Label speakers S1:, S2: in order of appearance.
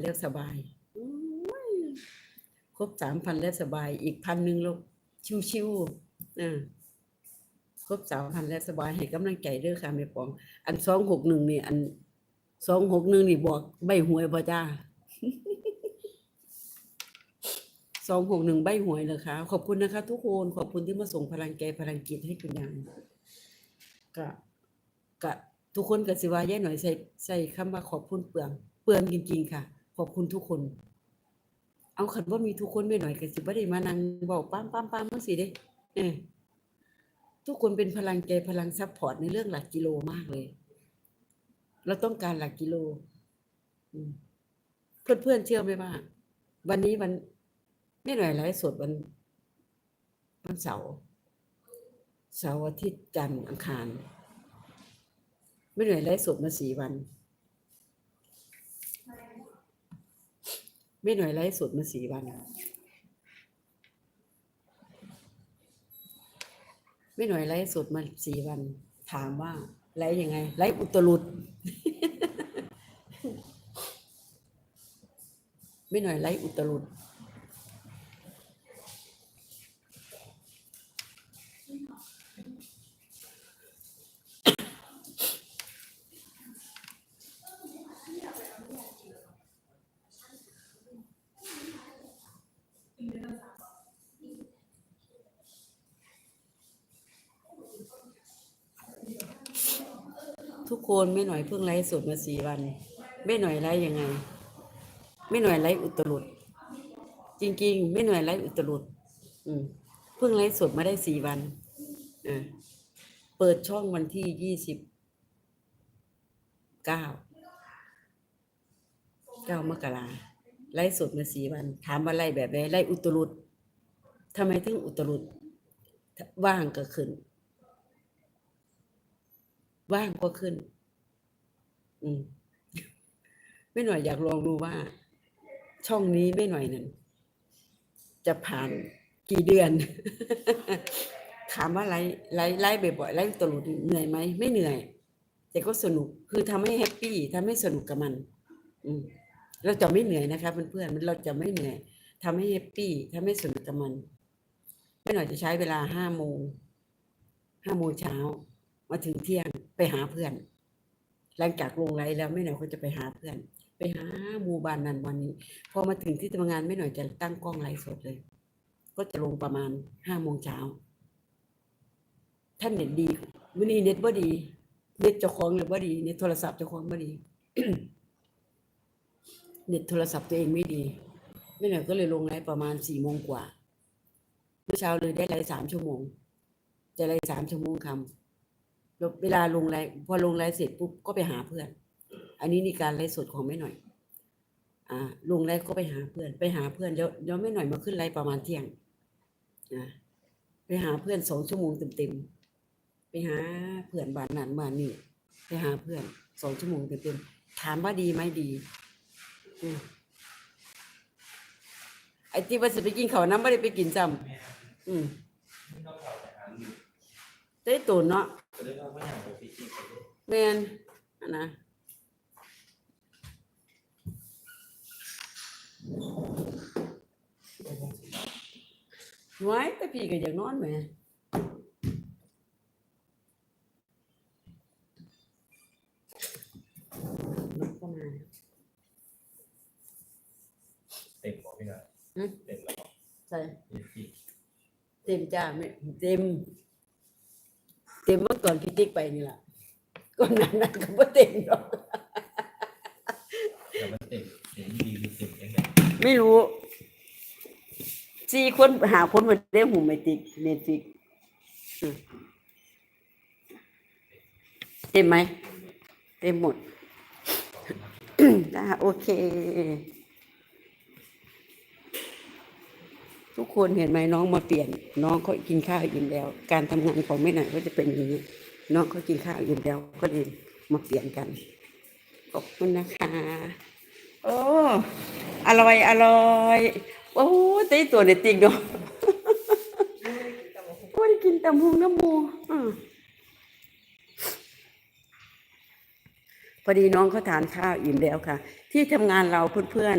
S1: แล้วสบายอุ้ยครบสามพันแล้วสบาย อีกพันหนึ่งเราชิวๆอ่าครบสามพันแล้วสบายให้กำลังใจเด้อค่ะแม่ปอง อันสองหกหนึ่งนี่อันสองหกหนึ่งนี่บอกใบหวยบ่จ้าสองหกหนึ่งใบหวยเลยค่ะขอบคุณนะคะ ทุกคนขอบคุณที่มาส่งพลังใจพลังจิตให้คุณยายก็ก็ทุกคนก็สิว่าแย่หน่อยใส่ใส่คำว่าขอบคุณเปลือง เปลืองจริง ๆ ค่ะ ขอบคุณทุกคน เอาขันว่ามีทุกคนไม่หน่อยก็สิบ่ได้มานั่งบอกป้ามป้ามป้ามมั้งสิเด้เออทุกคนเป็นพลังใจพลังซัพพอร์ตในเรื่องหลักกิโลมากเลย เราต้องการหลักกิโลอืมเพื่อนเชื่อไหมว่าวันนี้วันไม่หน่อยไลฟ์สดวันวันเสาร์เสาร์อาทิตย์จันทร์อังคาร ไม่หน่อยไลฟ์สดมาสี่วัน ไม่หน่อยไลฟ์สดมาสี่วันไม่หน่อยไลฟ์สดมาสี่วัน ถามว่าไลฟ์ยังไงไลฟ์อุตรุดไม่หน่อยไลฟ์อุตรุด ทุกคนไม่หน่อยเพิ่งไลฟ์สดมาสี่วัน ไม่หน่อยไลฟ์ยังไง ไม่หน่อยไลฟ์อุตรุดจริง ๆ ไม่หน่อยไลฟ์อุตรุดอืมเพิ่งไลฟ์สดมาได้สี่วันอ่าเปิดช่องวันที่ยี่สิบเก้าเก้ามกราไลฟ์สดมาสี่วัน ถามว่าไล่แบบไหนไล่อุตรุดทำไมถึงอุตรุดว่างก็ขึ้น ว่างก็ขึ้น อืมไม่หน่อยอยากลองดูว่า ช่องนี้ไม่หน่อยนั่นจะผ่านกี่เดือน ถามว่าไลฟ์ไลฟ์ไลฟ์บ่อยๆไลฟ์ตลอดเหนื่อยไหมไม่เหนื่อย แต่ก็สนุกคือทำให้แฮปปี้ทำให้สนุกกับมัน อืมเราจะไม่เหนื่อยนะคะเพื่อนๆเราจะไม่เหนื่อยทำให้แฮปปี้ทำให้สนุกกับมันไม่หน่อยจะใช้เวลาห้าโมงห้าโมงเช้ามาถึงเที่ยง ไปหาเพื่อน หลังจากลงไลฟ์แล้วไม่หน่อยก็จะไปหาเพื่อน ไปหาหมู่บ้านนั้นวันนี้ พอมาถึงที่ทำงานไม่หน่อยจะตั้งกล้องไลฟ์สดเลย ก็จะลงประมาณห้าโมงเช้าท่านเน็ตดีวันนี้เน็ตบ่ดี เน็ตเจ้าของเลยบ่ดีเน็ตโทรศัพท์เจ้าของบ่ดีเน็ตโทรศัพท์ตัวเองไม่ดีไม่หน่อยก็เลยลงไลฟ์ประมาณสี่โมงกว่าเมื่อเช้าเลยได้ไลฟ์สามชั่วโมง จะไลฟ์สามชั่วโมงคำ แล้วเวลาลงไลฟ์พอลงไลฟ์เสร็จปุ๊บก็ไปหาเพื่อน อันนี้นี่การไลฟ์สดของแม่หน่อย อ่า ลงไลฟ์ก็ไปหาเพื่อน ไปหาเพื่อนแล้วแล้วแม่หน่อยมาขึ้นไลฟ์ประมาณเที่ยงอ่าไปหาเพื่อนสองชั่วโมงเต็มๆไปหาเพื่อนบ้านนั้นบ้านนี้ไปหาเพื่อนสองชั่วโมงเต็มๆถามว่าดีไหมดีอืมไอ้ที่ว่าจะไปกินเขาวน้ำไม่ได้ไปกินซ้ำอืมได้ตุนเนาะ
S2: ก็เลยว่าไม่อยากไปพิจิตรเลย
S1: แมนอันนะไว้แต่พี่ก็อยากนอนแหมนกก็มา
S2: เต็มบอกพี่หน่อย
S1: อืม
S2: เต็มแล้วบอก
S1: ใส่
S2: พิจิตร
S1: เต็มจ้าไม่เต็ม เต็มเมื่อก่อนพี่ติ๊กไปนี่แหละก่อนหนั้นนั้นก็บ่เต็มหรอก
S2: แต่มันเต็มเต็มดีหรือเต็มยังไง
S1: ไม่รู้สี่คนหาคนมาได้หูไม่ติดเน็ตฟิกเต็มไหม เต็มหมดอ่าโอเค ทุกคนเห็นไหมน้องมาเปลี่ยน น้องเขากินข้าวอิ่มแล้ว การทำงานของไม่หน่อยก็จะเป็นอย่างนี้ น้องเขากินข้าวอิ่มแล้ว ก็เลยมาเปลี่ยนกันขอบคุณนะคะโอ้อร่อยอร่อยโอ้ตีตัวในติงเนาะไม่ได้กินตำหุงน้ำมูอืมพออดีน้องเขาทานข้าวอิ่มแล้วค่ะ ที่ทำงานเราเพื่อนๆ